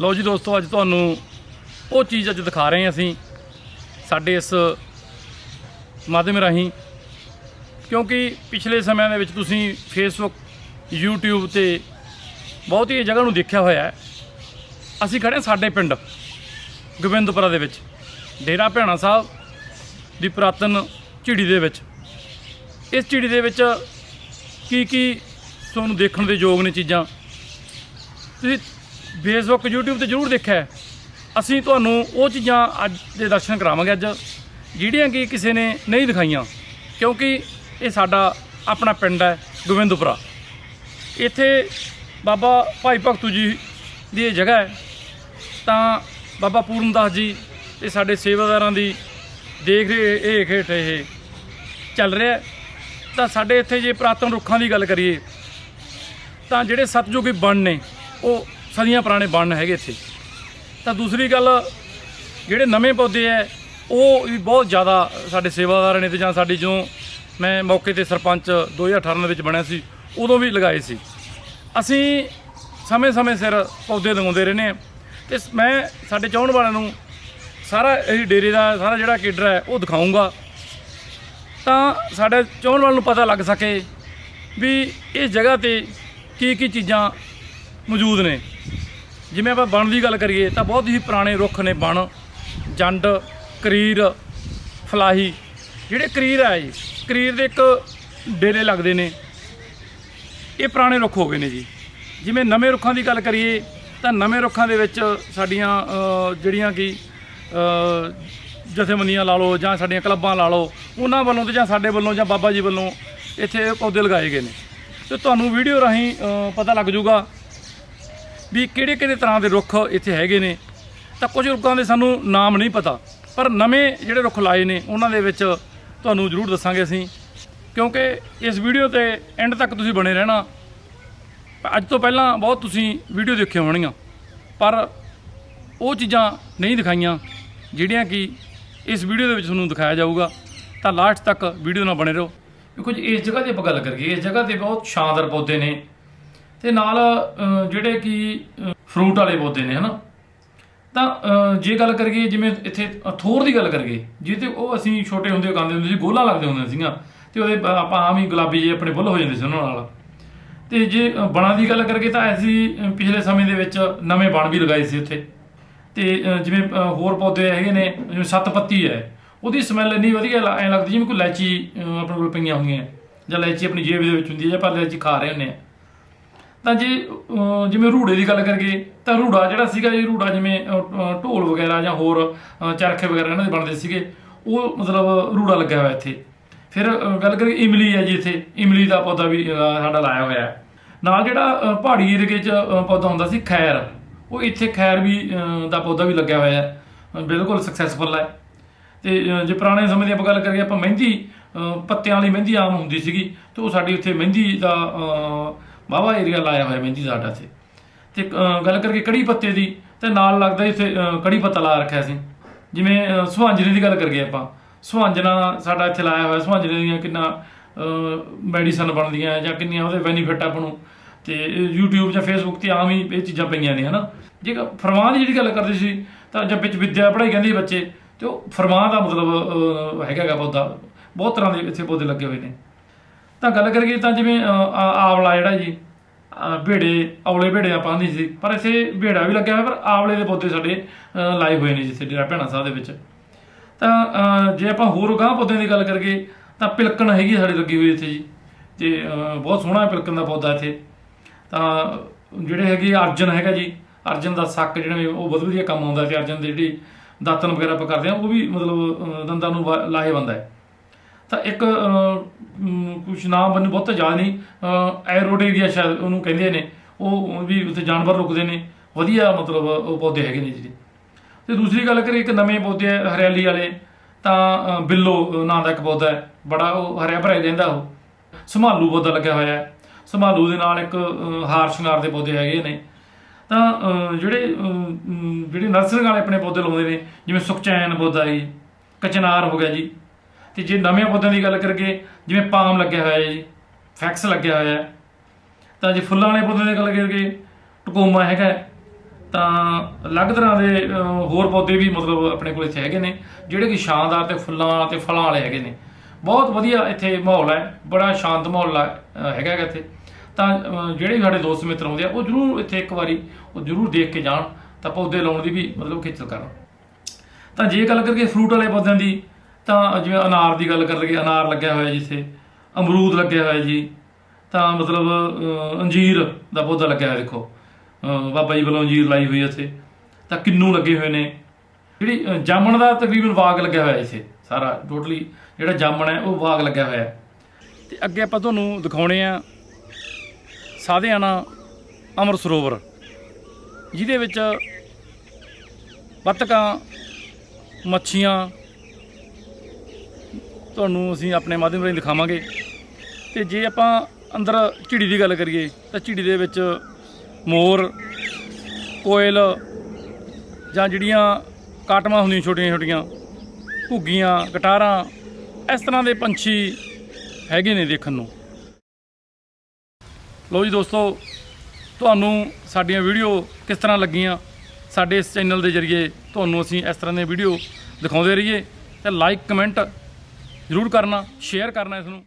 ਲਓ ਜੀ ਦੋਸਤੋ, ਅੱਜ ਤੁਹਾਨੂੰ ਉਹ ਚੀਜ਼ ਅੱਜ ਦਿਖਾ ਰਹੇ ਹਾਂ ਅਸੀਂ, ਸਾਡੇ ਇਸ ਮਾਧਿਅਮ ਰਾਹੀਂ। ਕਿਉਂਕਿ ਪਿਛਲੇ ਸਮਿਆਂ ਦੇ ਵਿੱਚ ਤੁਸੀਂ ਫੇਸਬੁੱਕ YouTube ਤੇ ਬਹੁਤ ਹੀ ਜਗ੍ਹਾ ਨੂੰ ਦੇਖਿਆ ਹੋਇਆ ਹੈ। ਅਸੀਂ ਖੜੇ ਹਾਂ ਸਾਡੇ ਪਿੰਡ, ਗੋਬਿੰਦਪੁਰਾ ਦੇ ਵਿੱਚ, ਡੇਰਾ ਭੈਣਾ ਸਾਹਿਬ ਦੀ ਪੁਰਾਤਨ ਝਿੜੀ ਦੇ ਵਿੱਚ। ਇਸ ਝਿੜੀ ਦੇ ਵਿੱਚ ਕੀ ਕੀ ਤੁਹਾਨੂੰ ਦੇਖਣ ਦੇ ਯੋਗ ਨੇ ਚੀਜ਼ਾਂ? ਤੁਸੀਂ ਫੇਸਬੁੱਕ YouTube ਤੇ ਜ਼ਰੂਰ ਦੇਖਿਆ ਹੈ। ਅਸੀਂ ਤੁਹਾਨੂੰ ਉਹ ਚੀਜ਼ਾਂ ਅੱਜ ਦੇ ਦਰਸ਼ਨ ਕਰਾਵਾਂਗੇ ਅੱਜ, ਜਿਹੜੀਆਂ ਕਿ ਕਿਸੇ ਨੇ ਨਹੀਂ ਦਿਖਾਈਆਂ, ਕਿਉਂਕਿ ਇਹ ਸਾਡਾ ਆਪਣਾ ਪਿੰਡ ਹੈ, ਗੋਬਿੰਦਪੁਰਾ ਇੱਥੇ ਬਾਬਾ ਭਾਈ ਭਗਤੂ ਜੀ ਦੀ ਇਹ ਜਗ੍ਹਾ ਹੈ ਤਾਂ ਬਾਬਾ ਪੂਰਨਦਾਸ ਜੀ ਤੇ ਸਾਡੇ ਸੇਵਾਦਾਰਾਂ ਦੀ ਦੇਖ ਰਹੇ ਹੇਠ ਹੇਠ ਇਹ ਚੱਲ ਰਿਹਾ ਹੈ। ਤਾਂ ਸਾਡੇ ਇੱਥੇ ਜੇ ਪੁਰਾਤਨ ਰੁੱਖਾਂ ਦੀ ਗੱਲ ਕਰੀਏ, ਤਾਂ ਜਿਹੜੇ ਸਤਜੁਗੀ ਬਣ ਨੇ, ਉਹ ਸਦੀਆਂ ਪੁਰਾਣੇ ਬਣ ਹੈਗੇ ਇੱਥੇ। ਤਾਂ ਦੂਸਰੀ ਗੱਲ, ਜਿਹੜੇ ਨਵੇਂ ਪੌਦੇ ਐ, ਉਹ ਵੀ ਬਹੁਤ ਜ਼ਿਆਦਾ ਸਾਡੇ ਸੇਵਾਦਾਰ ਨੇ ਤੇ ਜਾਂ ਸਾਡੇ ਜੋ ਮੈਂ ਮੌਕੇ ਤੇ ਸਰਪੰਚ 2018 ਦੇ ਵਿੱਚ ਬਣਿਆ ਸੀ, ਉਦੋਂ ਵੀ ਲਗਾਏ ਸੀ। ਅਸੀਂ ਸਮੇਂ-ਸਮੇਂ ਸਿਰ ਪੌਦੇ ਲਗਾਉਂਦੇ ਰਹਿੰਦੇ ਹਾਂ ਤੇ ਮੈਂ ਸਾਡੇ ਚਾਹਣ ਵਾਲਿਆਂ ਨੂੰ ਸਾਰਾ ਇਹ ਡੇਰੇ ਦਾ, ਸਾਰਾ ਜਿਹੜਾ ਕਿਡਰ ਹੈ, ਉਹ ਦਿਖਾਉਂਗਾ ਤਾਂ ਸਾਡੇ ਚਾਹਣ ਵਾਲਿਆਂ ਨੂੰ ਪਤਾ ਲੱਗ ਸਕੇ ਵੀ ਇਹ ਜਗ੍ਹਾ ਤੇ ਕੀ ਕੀ ਚੀਜ਼ਾਂ ਮੌਜੂਦ ਨੇ। ਜਿਵੇਂ ਆਪਾਂ ਬਣ ਦੀ ਗੱਲ ਕਰੀਏ ਤਾਂ ਬਹੁਤ ਹੀ ਪੁਰਾਣੇ ਰੁੱਖ ਨੇ ਬਣ। ਜੰਡ, ਕਰੀਰ, ਫਲਾਹੀ। ਜਿਹੜੇ ਕਰੀਰ ਆ ਜੀ ਕਰੀਰ ਦੇ ਇੱਕ ਡੇਰੇ ਲੱਗਦੇ ਨੇ। ਇਹ ਪੁਰਾਣੇ ਰੁੱਖ ਹੋ ਗਏ ਨੇ ਜੀ। ਜਿਵੇਂ ਨਵੇਂ ਰੁੱਖਾਂ ਦੀ ਗੱਲ ਕਰੀਏ ਤਾਂ ਨਵੇਂ ਰੁੱਖਾਂ ਦੇ ਵਿੱਚ ਸਾਡੀਆਂ ਜਿਹੜੀਆਂ ਕਿ ਜਥੇਬੰਦੀਆਂ ਲਾ ਲਓ ਜਾਂ ਸਾਡੀਆਂ ਕਲੱਬਾਂ ਲਾ ਲਓ, ਉਹਨਾਂ ਵੱਲੋਂ ਤੇ ਜਾਂ ਸਾਡੇ ਵੱਲੋਂ ਜਾਂ ਬਾਬਾ ਜੀ ਵੱਲੋਂ ਇੱਥੇ ਪੌਦੇ ਲਗਾਏ ਗਏ ਨੇ। ਤੇ ਤੁਹਾਨੂੰ ਵੀਡੀਓ ਰਾਹੀਂ ਪਤਾ ਲੱਗ ਜਾਊਗਾ ਵੀ ਕਿਹੜੇ ਕਿਹੜੇ ਤਰ੍ਹਾਂ ਦੇ ਰੁੱਖ ਇੱਥੇ ਹੈਗੇ ਨੇ। ਤਾਂ ਕੁਝ ਰੁੱਖਾਂ ਦੇ ਸਾਨੂੰ ਨਾਮ ਨਹੀਂ ਪਤਾ। ਪਰ ਨਵੇਂ ਜਿਹੜੇ ਰੁੱਖ ਲਾਏ ਨੇ, ਉਹਨਾਂ ਦੇ ਵਿੱਚ ਤੁਹਾਨੂੰ ਜ਼ਰੂਰ ਦੱਸਾਂਗੇ ਅਸੀਂ। ਕਿਉਂਕਿ ਇਸ ਵੀਡੀਓ ਤੇ ਐਂਡ ਤੱਕ ਤੁਸੀਂ ਬਣੇ ਰਹਿਣਾ। ਅੱਜ ਤੋਂ ਪਹਿਲਾਂ ਬਹੁਤ ਤੁਸੀਂ ਵੀਡੀਓ ਦੇਖੀਆਂ ਹੋਣਗੀਆਂ ਪਰ ਉਹ ਚੀਜ਼ਾਂ ਨਹੀਂ ਦਿਖਾਈਆਂ, ਜਿਹੜੀਆਂ ਕਿ ਇਸ ਵੀਡੀਓ ਦੇ ਵਿੱਚ ਤੁਹਾਨੂੰ ਦਿਖਾਇਆ ਜਾਊਗਾ। ਤਾਂ ਲਾਸਟ ਤੱਕ ਵੀਡੀਓ ਨਾਲ ਬਣੇ ਰਹੋ। ਦੇਖੋ ਜੀ, ਇਸ ਜਗ੍ਹਾ ਦੀ ਆਪਾਂ ਗੱਲ ਕਰੀਏ। ਇਸ ਜਗ੍ਹਾ ਤੇ ਬਹੁਤ ਸ਼ਾਨਦਾਰ ਪੌਦੇ ਨੇ। ਤੇ ਨਾਲ ਜਿਹੜੇ ਕਿ ਫਰੂਟ ਵਾਲੇ ਪੌਦੇ ਨੇ ਹਨਾ? ਤਾਂ ਜੇ ਗੱਲ ਕਰੀਏ ਜਿਵੇਂ ਇੱਥੇ ਥੋਰ ਦੀ ਗੱਲ ਕਰੀਏ ਜੇ ਤੇ ਉਹ ਅਸੀਂ ਛੋਟੇ ਹੁੰਦੇ ਉਗਾਉਂਦੇ ਹੁੰਦੇ ਸੀ ਗੋਲਾ ਲੱਗਦੇ ਹੁੰਦੇ ਸੀਗਾ ਤੇ ਉਹਦੇ ਆਪਾਂ ਆਮ ਹੀ ਗੁਲਾਬੀ ਜਿਹੇ ਆਪਣੇ ਬੁੱਲ ਹੋ ਜਾਂਦੇ ਸੀ ਉਹਨਾਂ ਨਾਲ। ਤੇ ਜੇ ਅ, ਬਣਾ ਦੀ ਗੱਲ ਕਰੀਏ ਤਾਂ ਅਸੀਂ ਪਿਛਲੇ ਸਮੇਂ ਦੇ ਵਿੱਚ ਨਵੇਂ ਬਣ ਵੀ ਲਗਾਏ ਸੀ ਉੱਥੇ। ਤੇ ਜਿਵੇਂ ਹੋਰ ਪੌਦੇ ਹੈਗੇ ਨੇ ਜਿਵੇਂ ਸੱਤ ਪੱਤੀ ਹੈ ਉਹਦੀ ਸਮੈਲ ਇੰਨੀ ਵਧੀਆ ਲ- ਐਂ ਲੱਗਦੀ ਜਿਵੇਂ ਕੋਈ ਇਲਾਚੀ ਆਪਣੇ ਕੋਲ ਪਈਆਂ ਹੋਈਆਂ ਜਾਂ ਇਲਾਚੀ ਆਪਣੀ ਜੇਬ ਦੇ ਵਿੱਚ ਹੁੰਦੀ ਹੈ ਜਾਂ ਆਪਾਂ ਇਲਾਚੀ ਖਾ ਰਹੇ ਹੁੰਦੇ ਆ ਤਾਂ ਜੇ ਜਿਵੇਂ ਰੂੜੇ ਦੀ ਗੱਲ ਕਰੀਏ, ਤਾਂ ਰੂੜਾ ਜਿਹੜਾ ਸੀਗਾ, ਇਹ ਰੂੜਾ ਜਿਵੇਂ ਢੋਲ ਵਗੈਰਾ ਜਾਂ ਹੋਰ ਚਰਖੇ ਵਗੈਰਾ ਇਹਨਾਂ ਦੇ ਬਣਦੇ ਸੀਗੇ, ਉਹ ਮਤਲਬ ਰੂੜਾ ਲੱਗਿਆ ਹੋਇਆ ਇੱਥੇ। ਫਿਰ ਗੱਲ ਕਰੀਏ ਇਮਲੀ ਹੈ ਜੀ ਇੱਥੇ, ਇਮਲੀ ਦਾ ਪੌਦਾ ਵੀ ਸਾਡਾ ਲਾਇਆ ਹੋਇਆ ਹੈ। ਨਾਲ ਜਿਹੜਾ ਪਹਾੜੀ ਏਰੀਏ 'ਚ ਪੌਦਾ ਹੁੰਦਾ ਸੀ ਖੈਰ, ਉਹ ਇੱਥੇ ਖੈਰ ਵੀ ਦਾ ਪੌਦਾ ਵੀ ਲੱਗਿਆ ਹੋਇਆ ਹੈ। ਬਿਲਕੁਲ ਸਕਸੈਸਫੁਲ ਹੈ। ਤੇ ਜੇ ਪੁਰਾਣੇ ਸਮੇਂ ਦੀ ਆਪਾਂ ਗੱਲ ਕਰੀਏ, ਆਪਾਂ ਮਹਿੰਦੀ ਪੱਤਿਆਂ ਵਾਲੀ ਮਹਿੰਦੀ ਆਮ ਹੁੰਦੀ ਸੀਗੀ, ਤੇ ਉਹ ਸਾਡੀ ਇੱਥੇ ਮਹਿੰਦੀ ਦਾ ਵਾਹਵਾ ਏਰੀਆ ਲਾਇਆ ਹੋਇਆ ਮਹਿੰਦੀ ਦਾ ਸਾਡਾ ਇੱਥੇ। ਤੇ ਗੱਲ ਕਰਕੇ ਕੜੀ ਪੱਤੇ ਦੀ ਤੇ ਨਾਲ ਲੱਗਦਾ ਇੱਥੇ ਕੜੀ ਪੱਤਾ ਲਾ ਰੱਖਿਆ ਸੀ। ਜਿਵੇਂ ਅ, ਸੁਹਾਂਜਣੇ ਦੀ ਗੱਲ ਕਰੀਏ ਆਪਾਂ। ਸੁਹਾਂਜਣਾ ਸਾਡਾ ਇੱਥੇ ਲਾਇਆ ਹੋਇਆ ਸੁਹਾਂਜਣੇ ਦੀਆਂ ਕਿੰਨਾ ਮੈਡੀਸਨ ਬਣਦੀਆਂ ਜਾਂ ਕਿੰਨੀਆਂ ਉਹਦੇ ਬੈਨੀਫਿਟ ਆਪਾਂ ਨੂੰ। ਤੇ ਇਹ YouTube ਜਾਂ Facebook ਤੇ ਆਮ ਹੀ ਇਹ ਚੀਜ਼ਾਂ ਪਈਆਂ ਨੇ ਹਨਾ। ਜੇ ਫਰਮਾਨ ਦੀ ਜਿਹੜੀ ਗੱਲ ਕਰਦੇ ਸੀ ਤਾਂ ਜਦ ਵਿੱਚ ਵਿਦਿਆ ਪੜ੍ਹਾਈ ਕਹਿੰਦੇ ਸੀ ਬੱਚੇ ਤੇ ਉਹ ਫਰਮਾਨ ਦਾ ਮਤਲਬ ਅ, ਹੈਗਾ ਗਾ ਪੌਦਾ ਬਹੁਤ ਤਰ੍ਹਾਂ ਦੇ ਇੱਥੇ ਪੌਦੇ ਲੱਗੇ ਹੋਏ ਨੇ। ਤਾਂ ਗੱਲ ਕਰੀਏ ਤਾਂ ਜਿਵੇਂ ਆ- ਆਵਲਾ ਜਿਹੜਾ ਜੀ ਭੇੜੇ, ਔਲੇ ਭੇੜੇ ਆਪਾਂ ਆਂਦੀ ਸੀ, ਪਰ ਇੱਥੇ ਭੇੜਾ ਵੀ ਲੱਗਿਆ ਹੋਇਆ, ਪਰ ਆਵਲੇ ਦੇ ਪੌਦੇ ਸਾਡੇ ਲਾਏ ਹੋਏ ਨੇ ਜਿੱਥੇ ਡੇਰਾ ਭੈਣਾ ਸਾਹਿਬ ਦੇ ਵਿੱਚ। ਤਾਂ ਜੇ ਆਪਾਂ ਹੋਰ ਗਾਂ ਪੌਦਿਆਂ ਦੀ ਗੱਲ ਕਰੀਏ, ਤਾਂ ਪਿਲਕਣ ਹੈਗੀ ਸਾਡੇ ਲੱਗੀ ਹੋਈ ਇੱਥੇ ਜੀ। ਤੇ ਬਹੁਤ ਸੋਹਣਾ ਪਿਲਕਣ ਦਾ ਪੌਦਾ ਇੱਥੇ। ਤਾਂ, ਜਿਹੜੇ ਹੈਗੇ ਅਰਜਨ ਹੈਗਾ ਜੀ, ਅਰਜਨ ਦਾ ਸੱਕ ਜਿਹੜਾ ਉਹ ਬਹੁਤ ਵਧੀਆ ਕੰਮ ਆਉਂਦਾ ਤੇ ਅਰਜਨ ਦੀ ਜਿਹੜੀ ਦਾਤਨ ਵਗੈਰਾ ਆਪਾਂ ਕਰਦੇ ਆ ਉਹ ਵੀ ਮਤਲਬ ਦੰਦਾਂ ਨੂੰ ਵਾ- ਲਾਹੇਵੰਦ ਹੈ। ਤਾਂ ਇੱਕ ਕੁਝ ਨਾਮ ਮੈਨੂੰ ਬਹੁਤ ਯਾਦ ਨਹੀਂ ਐਰੋਡ ਏਰੀਆ ਸ਼ਾਇਦ ਉਹਨੂੰ ਕਹਿੰਦੇ ਨੇ, ਉਹ ਵੀ ਉੱਥੇ ਜਾਨਵਰ ਰੁਕਦੇ ਨੇ, ਵਧੀਆ ਮਤਲਬ ਉਹ ਪੌਦੇ ਹੈਗੇ ਨੇ ਜੀ ਤੇ ਦੂਸਰੀ ਗੱਲ ਕਰੀਏ ਇੱਕ ਨਵੇਂ ਪੌਦੇ ਹਰਿਆਲੀ ਵਾਲੇ, ਤਾਂ ਬਿੱਲੋ ਨਾਂ ਦਾ ਇੱਕ ਪੌਦਾ ਹੈ, ਬੜਾ ਉਹ ਹਰਿਆ ਭਰਿਆ ਰਹਿੰਦਾ ਉਹ। ਸੰਭਾਲੂ ਪੌਦਾ ਲੱਗਿਆ ਹੋਇਆ ਹੈ। ਸੰਭਾਲੂ ਦੇ ਨਾਲ ਇੱਕ ਹਾਰ ਸ਼ਿੰਗਾਰ ਦੇ ਪੌਦੇ ਹੈਗੇ ਨੇ। ਤਾਂ ਜਿਹੜੇ ਜਿਹੜੇ ਨਰਸਰੀ ਵਾਲੇ ਆਪਣੇ ਪੌਦੇ ਲਾਉਂਦੇ ਨੇ, ਜਿਵੇਂ ਸੁਖਚੈਨ ਪੌਦਾ ਹੈ ਜੀ, ਕਚਨਾਰ ਹੋ ਗਿਆ ਜੀ। ਤੇ ਜੇ ਨਵੇਂ ਪੌਦਿਆਂ ਦੀ ਗੱਲ ਕਰੀਏ ਜਿਵੇਂ ਪਾਮ ਲੱਗਿਆ ਹੋਇਆ ਹੈ ਜੀ ਫੈਕਸ ਲੱਗਿਆ ਹੋਇਆ ਹੈ ਤਾਂ ਜੇ ਫੁੱਲਾਂ ਵਾਲੇ ਪੌਦਿਆਂ ਦੀ ਗੱਲ ਕਰੀਏ ਟਕੋਮਾ ਹੈਗਾ ਤਾਂ ਅਲੱਗ ਤਰ੍ਹਾਂ ਦੇ ਹੋਰ ਪੌਦੇ ਵੀ ਮਤਲਬ ਆਪਣੇ ਕੋਲ ਇੱਥੇ ਹੈਗੇ ਨੇ ਜਿਹੜੇ ਕਿ ਸ਼ਾਨਦਾਰ ਤੇ ਫੁੱਲਾਂ ਤੇ ਫਲਾਂ ਵਾਲੇ ਹੈਗੇ ਨੇ। ਬਹੁਤ ਵਧੀਆ ਇੱਥੇ ਮਾਹੌਲ ਹੈ ਬੜਾ ਸ਼ਾਂਤ ਮਾਹੌਲ ਹੈ, ਹੈਗਾ ਇੱਥੇ। ਤਾਂ ਜਿਹੜੇ ਸਾਡੇ ਦੋਸਤ ਮਿੱਤਰ ਆਉਂਦੇ ਆ ਉਹ ਜਰੂਰ ਇੱਥੇ ਇੱਕ ਵਾਰੀ ਉਹ ਜਰੂਰ ਦੇਖ ਕੇ ਜਾਣ ਤਾਂ ਪੌਦੇ ਲਾਉਣ ਦੀ ਵੀ ਮਤਲਬ ਖੇਚਲ ਕਰਨ। ਤਾਂ ਜੇ ਗੱਲ ਕਰੀਏ ਫਰੂਟ ਵਾਲੇ ਪੌਦਿਆਂ ਦੀ ਤਾਂ ਜਿਵੇਂ ਅਨਾਰ ਦੀ ਗੱਲ ਕਰ ਲਈਏ, ਅਨਾਰ ਲੱਗਿਆ ਹੋਇਆ ਜਿੱਥੇ ਅਮਰੂਦ ਲੱਗਿਆ ਹੋਇਆ ਜੀ, ਤਾਂ ਮਤਲਬ ਅੰਜੀਰ ਦਾ ਪੌਦਾ ਲੱਗਿਆ ਹੋਇਆ ਦੇਖੋ ਬਾਬਾ ਜੀ ਵੱਲੋਂ ਅੰਜੀਰ ਲਾਈ ਹੋਈ ਹੈ ਇੱਥੇ, ਤਾਂ ਕਿੰਨੂ ਲੱਗੇ ਹੋਏ ਨੇ। ਜਿਹੜੀ ਜਾਮਣ ਦਾ ਤਕਰੀਬਨ ਬਾਗ ਲੱਗਿਆ ਹੋਇਆ ਇੱਥੇ, ਸਾਰਾ, ਟੋਟਲੀ ਜਿਹੜਾ ਜਾਮਣ ਹੈ, ਉਹ ਬਾਗ ਲੱਗਿਆ ਹੋਇਆ ਹੈ। ਤੇ ਅੱਗੇ ਆਪਾਂ ਤੁਹਾਨੂੰ ਦਿਖਾਉਣੇ ਆ ਸਾਧਿਆਣਾ ਅਮਰ ਸਰੋਵਰ, ਜਿਹਦੇ ਵਿੱਚ ਬੱਤਕਾਂ, ਮੱਛੀਆਂ ਤੁਹਾਨੂੰ ਅਸੀਂ ਆਪਣੇ ਮਾਧਿਅਮ ਰਾਹੀਂ ਦਿਖਾਵਾਂਗੇ। ਤੇ ਜੇ ਆਪਾਂ ਅੰਦਰ ਝਿੜੀ ਦੀ ਗੱਲ ਕਰੀਏ, ਤਾਂ ਝਿੜੀ ਦੇ ਵਿੱਚ ਮੋਰ, ਕੋਇਲ ਜਾਂ ਜਿਹੜੀਆਂ ਕਾਟਵਾਂ ਹੁੰਦੀਆਂ ਛੋਟੀਆਂ ਛੋਟੀਆਂ, ਘੁੱਗੀਆਂ ਗਟਾਰਾਂ ਇਸ ਤਰ੍ਹਾਂ ਦੇ ਪੰਛੀ ਹੈਗੇ ਨੇ ਦੇਖਣ ਨੂੰ। ਲੋ ਜੀ ਦੋਸਤੋ, ਤੁਹਾਨੂੰ ਸਾਡੀਆਂ ਵੀਡੀਓ ਕਿਸ ਤਰ੍ਹਾਂ ਲੱਗੀਆਂ, ਸਾਡੇ ਇਸ ਚੈਨਲ ਦੇ ਜ਼ਰੀਏ ਤੁਹਾਨੂੰ ਅਸੀਂ ਇਸ ਤਰ੍ਹਾਂ ਦੀਆਂ ਵੀਡੀਓ ਦਿਖਾਉਂਦੇ ਰਹੀਏ ਤੇ ਲਾਈਕ ਕਮੈਂਟ ਜ਼ਰੂਰ ਕਰਨਾ ਸ਼ੇਅਰ ਕਰਨਾ ਇਸ ਨੂੰ।